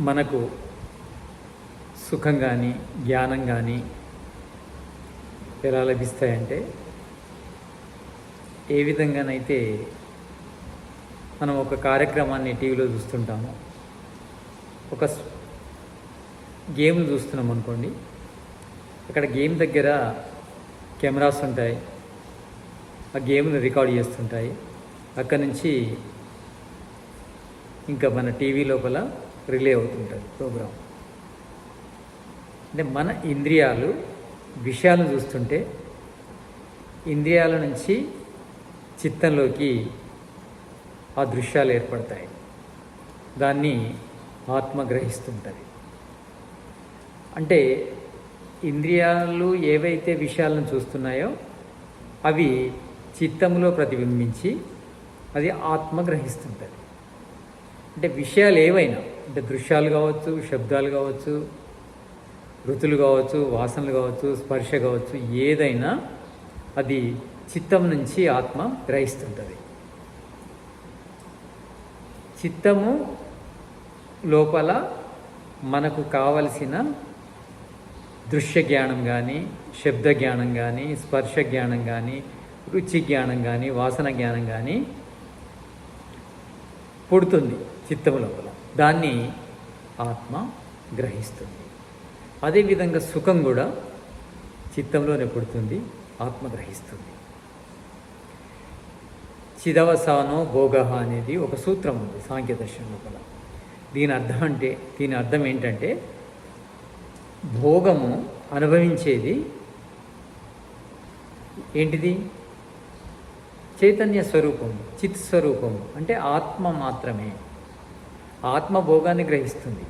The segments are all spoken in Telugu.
మనకు సుఖం కానీ జ్ఞానం కానీ ఎలా లభిస్తాయంటే ఏ విధంగానైతే మనం ఒక కార్యక్రమాన్ని టీవీలో చూస్తుంటాము ఒక స్- గేమ్ చూస్తున్నాం అనుకోండి అక్కడ గేమ్ దగ్గర కెమెరాస్ ఉంటాయి ఆ గేమ్ను రికార్డ్ చేస్తుంటాయి అక్కడి నుంచి ఇంకా మన టీవీ లోపల రిలే అవుతుంటుంది ప్రోగ్రామ్ అంటే మన ఇంద్రియాలు విషయాలను చూస్తుంటే ఇంద్రియాల నుంచి చిత్తంలోకి ఆ దృశ్యాలు ఏర్పడతాయి. దాన్ని ఆత్మ గ్రహిస్తుంటుంది. అంటే ఇంద్రియాలు ఏవైతే విషయాలను చూస్తున్నాయో అవి చిత్తంలో ప్రతిబింబించి అది ఆత్మ గ్రహిస్తుంటుంది. అంటే విషయాలు ఏవైనా అంటే దృశ్యాలు కావచ్చు శబ్దాలు కావచ్చు ఋతులు కావచ్చు వాసనలు కావచ్చు స్పర్శ కావచ్చు ఏదైనా అది చిత్తం నుంచి ఆత్మ గ్రహిస్తుంటుంది. చిత్తము లోపల మనకు కావలసిన దృశ్య జ్ఞానం కానీ శబ్ద జ్ఞానం కానీ స్పర్శ జ్ఞానం కానీ రుచి జ్ఞానం కానీ వాసన జ్ఞానం కానీ పుడుతుంది. చిత్తము లోపల దాన్ని ఆత్మ గ్రహిస్తుంది. అదేవిధంగా సుఖం కూడా చిత్తంలోనే పుడుతుంది ఆత్మ గ్రహిస్తుంది. చిదవసానో భోగ అనేది ఒక సూత్రం ఉంది సాంఖ్య దర్శనం లోపల. దీని అర్థం అంటే దీని అర్థం ఏంటంటే భోగము అనుభవించేది ఏంటిది? చైతన్య స్వరూపం చిత్ స్వరూపం అంటే ఆత్మ మాత్రమే. ఆత్మ భోగాన్ని గ్రహిస్తుంది.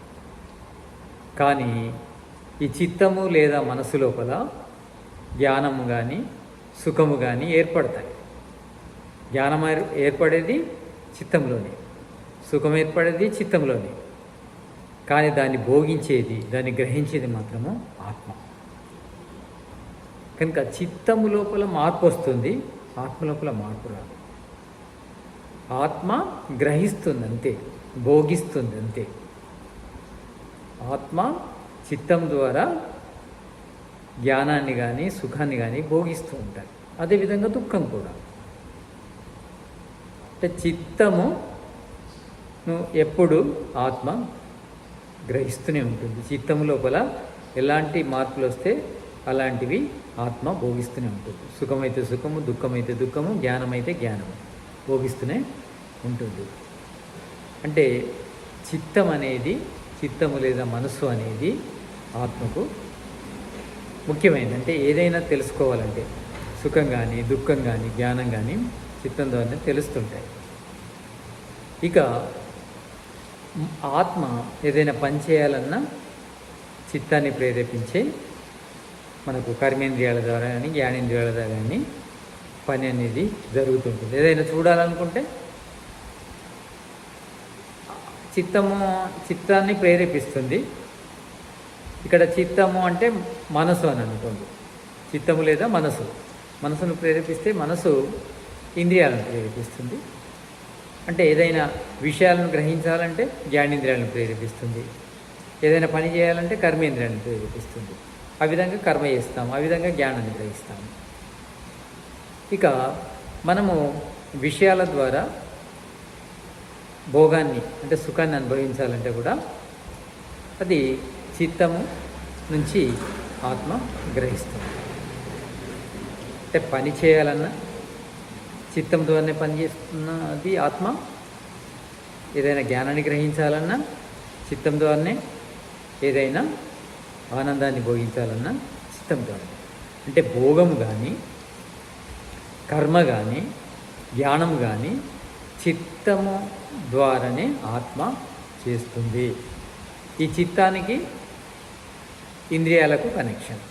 కానీ ఈ చిత్తము లేదా మనసు లోపల జ్ఞానము కానీ సుఖము కానీ ఏర్పడతాయి. జ్ఞానం ఏర్పడేది చిత్తంలోనే. సుఖం ఏర్పడేది చిత్తంలోనే. కానీ దాన్ని భోగించేది దాన్ని గ్రహించేది మాత్రము ఆత్మ. కనుక చిత్తము లోపల మార్పు వస్తుంది ఆత్మ లోపల మార్పు రాదు. ఆత్మ గ్రహిస్తుంది అంతే భోగిస్తుంది అంతే ఆత్మ చిత్తం ద్వారా జ్ఞానాన్ని కానీ సుఖాన్ని కానీ భోగిస్తూ ఉంటారు. అదేవిధంగా దుఃఖం కూడా. అంటే చిత్తము ఎప్పుడు ఆత్మ గ్రహిస్తూనే ఉంటుంది. చిత్తము లోపల ఎలాంటి మార్పులు వస్తే అలాంటివి ఆత్మ భోగిస్తూనే ఉంటుంది. సుఖమైతే సుఖము దుఃఖమైతే దుఃఖము జ్ఞానమైతే జ్ఞానము భోగిస్తూనే ఉంటుంది. అంటే చిత్తం అనేది చిత్తము లేదా మనస్సు అనేది ఆత్మకు ముఖ్యమైనది. అంటే ఏదైనా తెలుసుకోవాలంటే సుఖం కానీ దుఃఖం కానీ జ్ఞానం కానీ చిత్తం ద్వారా తెలుస్తుంటాయి. ఇక ఆత్మ ఏదైనా పని చేయాలన్నా చిత్తాన్ని ప్రేరేపించే మనకు కర్మేంద్రియాల ద్వారా కానీ జ్ఞానేంద్రియాల ద్వారా కానీ పని అనేది జరుగుతుంటుంది. ఏదైనా చూడాలనుకుంటే చిత్తము చిత్తాన్ని ప్రేరేపిస్తుంది. ఇక్కడ చిత్తము అంటే మనసు అని అనుకోండి. చిత్తము లేదా మనసు. మనసును ప్రేరేపిస్తే మనసు ఇంద్రియాలను ప్రేరేపిస్తుంది. అంటే ఏదైనా విషయాలను గ్రహించాలంటే జ్ఞానేంద్రియాలను ప్రేరేపిస్తుంది. ఏదైనా పని చేయాలంటే కర్మేంద్రియాలను ప్రేరేపిస్తుంది. ఆ విధంగా కర్మ చేస్తాము ఆ విధంగా జ్ఞానాన్ని గ్రహిస్తాము. ఇక మనము విషయాల ద్వారా భోగాన్ని అంటే సుఖాన్ని అనుభవించాలంటే కూడా అది చిత్తము నుంచి ఆత్మ గ్రహిస్తుంది. అంటే పని చేయాలన్నా చిత్తం ద్వారానే పని చేస్తున్న అది ఆత్మ. ఏదైనా జ్ఞానాన్ని గ్రహించాలన్నా చిత్తం ద్వారానే ఏదైనా ఆనందాన్ని భోగించాలన్నా చిత్తం ద్వారా అంటే భోగము కానీ కర్మ కానీ జ్ఞానం కానీ చిత్తము ద్వారానే ఆత్మ చేస్తుంది. ఈ చిత్తానికి ఇంద్రియాలకు కనెక్షన్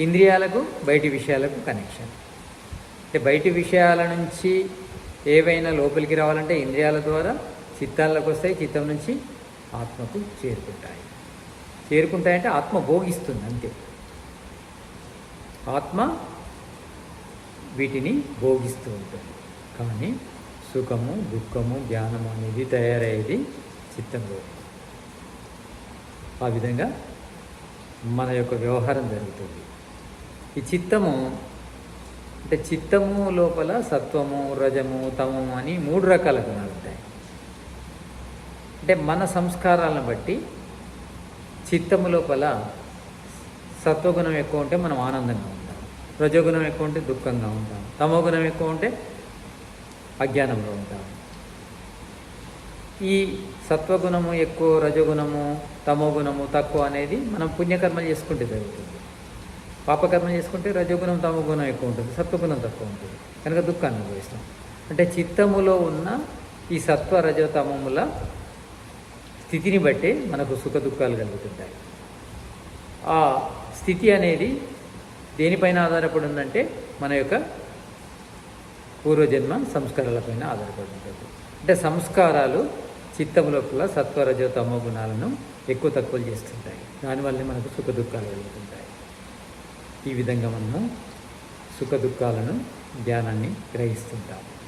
ఇంద్రియాలకు బయటి విషయాలకు కనెక్షన్ అంటే బయటి విషయాల నుంచి ఏవైనా లోపలికి రావాలంటే ఇంద్రియాల ద్వారా చిత్తాలకు వస్తాయి చిత్తం నుంచి ఆత్మకు చేరుకుంటాయి. చేరుకుంటాయంటే ఆత్మ భోగిస్తుంది అంతే. ఆత్మ వీటిని భోగిస్తూ ఉంటుంది. కానీ సుఖము దుఃఖము జ్ఞానము అనేది తయారయ్యేది చిత్తంలో. ఆ విధంగా మన యొక్క వ్యవహారం జరుగుతుంది. ఈ చిత్తము అంటే చిత్తము లోపల సత్వము రజము తమము అని మూడు రకాల గుణాలు ఉంటాయి. అంటే మన సంస్కారాలను బట్టి చిత్తము లోపల సత్వగుణం ఎక్కువ ఉంటే మనం ఆనందంగా ఉంటాం. రజోగుణం ఎక్కువ ఉంటే దుఃఖంగా ఉంటాం. తమోగుణం ఎక్కువ ఉంటే అజ్ఞానంలో ఉంటాం. ఈ సత్వగుణము ఎక్కువ రజగుణము తమోగుణము తక్కువ అనేది మనం పుణ్యకర్మలు చేసుకుంటే జరుగుతుంది. పాపకర్మ చేసుకుంటే రజోగుణం తమోగుణం ఎక్కువ ఉంటుంది సత్వగుణం తక్కువ ఉంటుంది. కనుక దుఃఖాన్ని అనుభవిస్తాం. అంటే చిత్తములో ఉన్న ఈ సత్వ రజతమముల స్థితిని బట్టి మనకు సుఖ దుఃఖాలు కలుగుతుంటాయి. ఆ స్థితి అనేది దేనిపైన ఆధారపడి ఉందంటే మన యొక్క పూర్వజన్మ సంస్కారాలపైన ఆధారపడి ఉంటుంది అంటే సంస్కారాలు చిత్తం లోపల సత్వరజో తమో గుణాలను ఎక్కువ తక్కువలు చేస్తుంటాయి. దానివల్లే మనకు సుఖ దుఃఖాలు కలుగుతుంటాయి ఈ విధంగా మనము సుఖ దుఃఖాలను ధ్యానాన్ని గ్రహిస్తుంటాము.